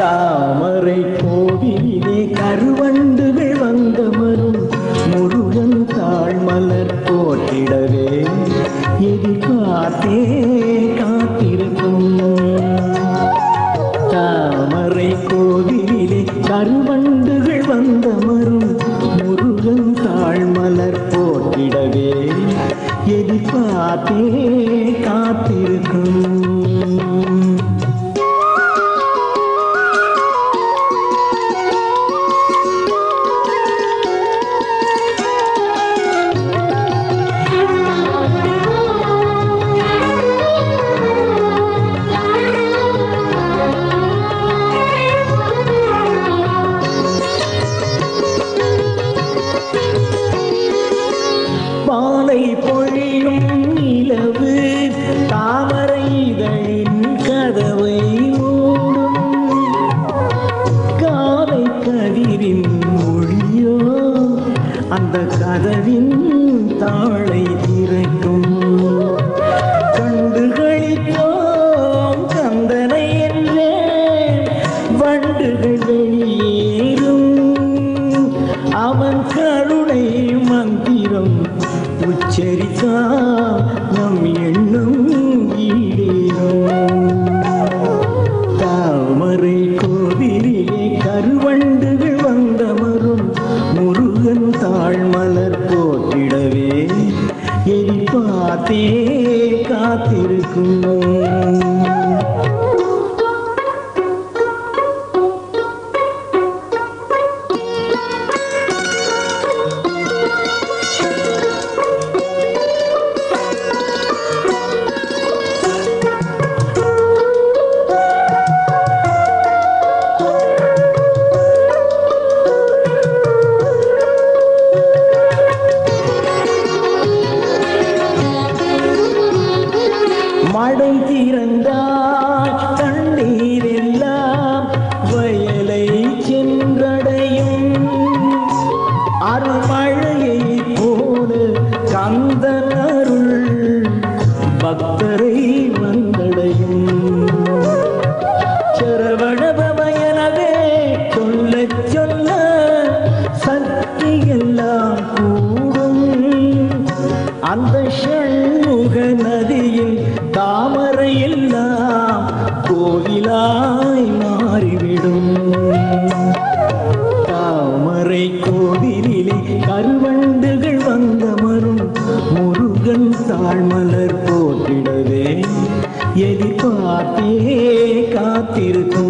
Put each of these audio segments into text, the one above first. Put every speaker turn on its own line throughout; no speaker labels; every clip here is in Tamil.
தாமரை கோவிலே கருவண்டு எதிர்பார்த்தே காத்திருக்கும். தாமரை கோவிலே கருவண்டுகள் வந்த மரும் முருகன் தாழ்மலர் போட்டிடவே எதிர்பார்த்தே காத்திருக்கும். பாலை பொழியும் நிலவு தாமரை இதழின் கதவை மூடும். காலை கதிரின் மொழியோ அந்த கதவின் தாளை திறக்கும். உச்சரித்தா நம் எண்ணம் ஈடேறும். தாமரை கோவிலே கருவண்டுகள் வந்தமரும். முருகன் தாழ்மலர் போட்டிடவே எரி பார்த்தே காத்திருக்கும் மடை திறந்தால் தண்ணீர் எல்லாம் வயலை சென்றடையும். அருமழையை போல கந்தன் அருள் பக்தரை வந்தடையும். சரவணபவயனவே சொல்ல சொல்ல சக்தி எல்லாம் கூடும். அந்த ஷண்முக நதியில் தாமரை எல்லாம் கோவிலாய் மாறிவிடும். தாமரை கோவிலிலே கருவண்டுகள் வந்தமரும் முருகன் தாழ்மலர் போட்டிடவே எதிர்பார்த்தே காத்திருக்கும்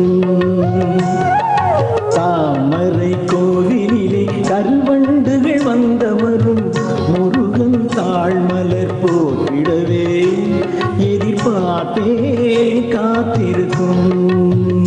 Oh.